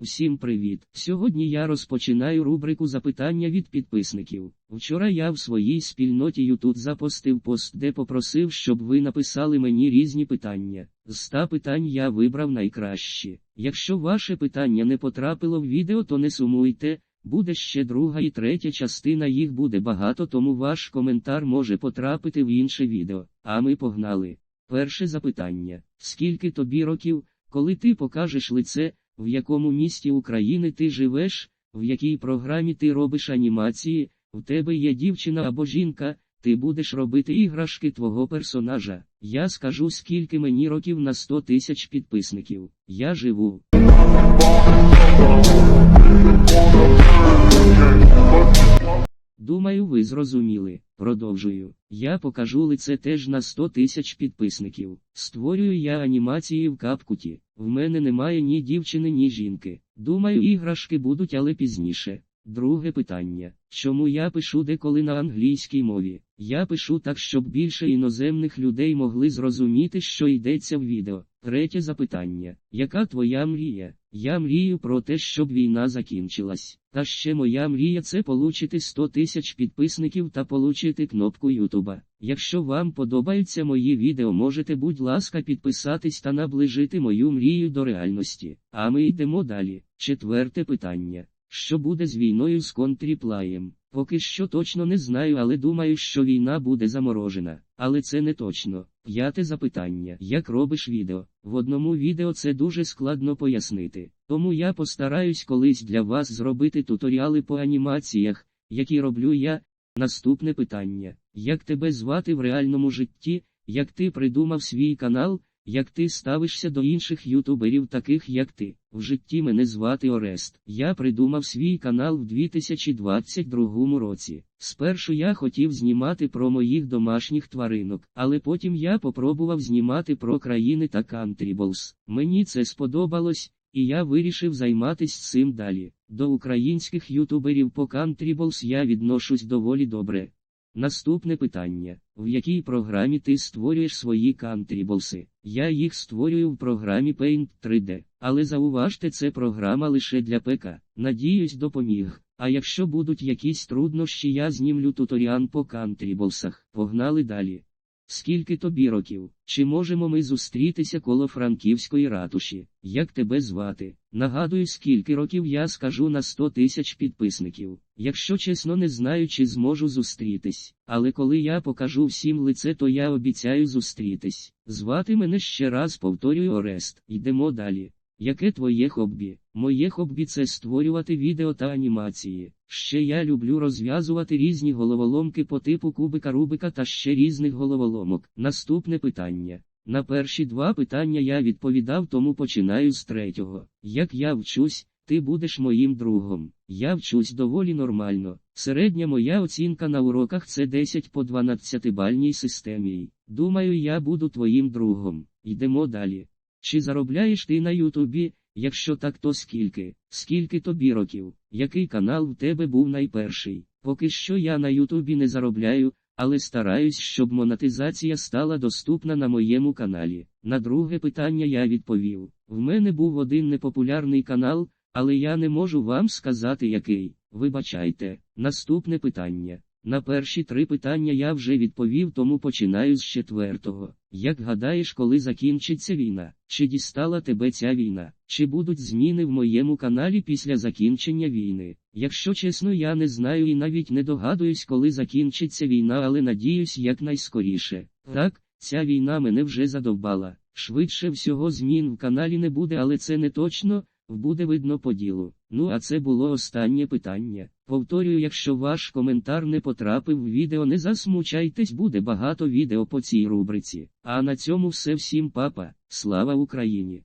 Всім привіт! Сьогодні я розпочинаю рубрику запитання від підписників. Вчора я в своїй спільноті YouTube запостив пост, де попросив, щоб ви написали мені різні питання. З 100 питань я вибрав найкращі. Якщо ваше питання не потрапило в відео, то не сумуйте. Буде ще друга і третя частина, їх буде багато, тому ваш коментар може потрапити в інше відео. А ми погнали. Перше запитання: скільки тобі років, коли ти покажеш лице? В якому місті України ти живеш, в якій програмі ти робиш анімації, в тебе є дівчина або жінка, ти будеш робити іграшки твого персонажа. Я скажу, скільки мені років на 100 тисяч підписників. Я живу. Думаю, ви зрозуміли. Продовжую. Я покажу лице теж на 100 тисяч підписників. Створюю я анімації в капкуті. В мене немає ні дівчини, ні жінки. Думаю, іграшки будуть, але пізніше. Друге питання. Чому я пишу деколи на англійській мові? Я пишу так, щоб більше іноземних людей могли зрозуміти, що йдеться в відео. Третє запитання. Яка твоя мрія? Я мрію про те, щоб війна закінчилась. Та ще моя мрія це получити 100 тисяч підписників та получити кнопку Ютуба. Якщо вам подобаються мої відео, можете, будь ласка, підписатись та наближити мою мрію до реальності. А ми йдемо далі. Четверте питання. Що буде з війною з контріплаєм? Поки що точно не знаю, але думаю, що війна буде заморожена. Але це не точно. П'яте запитання. Як робиш відео? В одному відео це дуже складно пояснити. Тому я постараюсь колись для вас зробити туторіали по анімаціях, які роблю я. Наступне питання. Як тебе звати в реальному житті? Як ти придумав свій канал? Як ти ставишся до інших ютуберів, таких як ти, в житті мене звати Орест. Я придумав свій канал в 2022 році. Спершу я хотів знімати про моїх домашніх тваринок, але потім я попробував знімати про країни та кантріблс. Мені це сподобалось, і я вирішив займатися цим далі. До українських ютуберів по кантріблс я відношусь доволі добре. Наступне питання: в якій програмі ти створюєш свої кантріблси? Я їх створюю в програмі Paint 3D, але зауважте, це програма лише для ПК. Надіюсь, допоміг. А якщо будуть якісь труднощі, я знімлю туторіан по кантріблсах. Погнали далі. Скільки тобі років? Чи можемо ми зустрітися коло франківської ратуші? Як тебе звати? Нагадую, скільки років я скажу на 100 тисяч підписників. Якщо чесно, не знаю, чи зможу зустрітись. Але коли я покажу всім лице, то я обіцяю зустрітись. Звати мене ще раз повторюю Орест. Йдемо далі. Яке твоє хобі? Моє хобі це створювати відео та анімації. Ще я люблю розв'язувати різні головоломки по типу кубика Рубика та ще різних головоломок. Наступне питання. На перші два питання я відповідав, тому починаю з третього. Як я вчусь, ти будеш моїм другом. Я вчусь доволі нормально. Середня моя оцінка на уроках це 10 по 12 бальній системі. Думаю, я буду твоїм другом. Йдемо далі. Чи заробляєш ти на Ютубі? Якщо так, то скільки? Скільки тобі років? Який канал в тебе був найперший? Поки що я на Ютубі не заробляю, але стараюсь, щоб монетизація стала доступна на моєму каналі. На друге питання я відповів: в мене був один непопулярний канал, але я не можу вам сказати який. Вибачайте, наступне питання. На перші три питання я вже відповів, тому починаю з четвертого. Як гадаєш, коли закінчиться війна? Чи дістала тебе ця війна? Чи будуть зміни в моєму каналі після закінчення війни? Якщо чесно, я не знаю і навіть не догадуюсь, коли закінчиться війна, але надіюсь якнайскоріше. Так, ця війна мене вже задовбала. Швидше всього змін в каналі не буде, але це не точно. Буде видно по ділу. Ну а це було останнє питання. Повторюю, якщо ваш коментар не потрапив в відео, не засмучайтесь, буде багато відео по цій рубриці. А на цьому все всім папа. Слава Україні!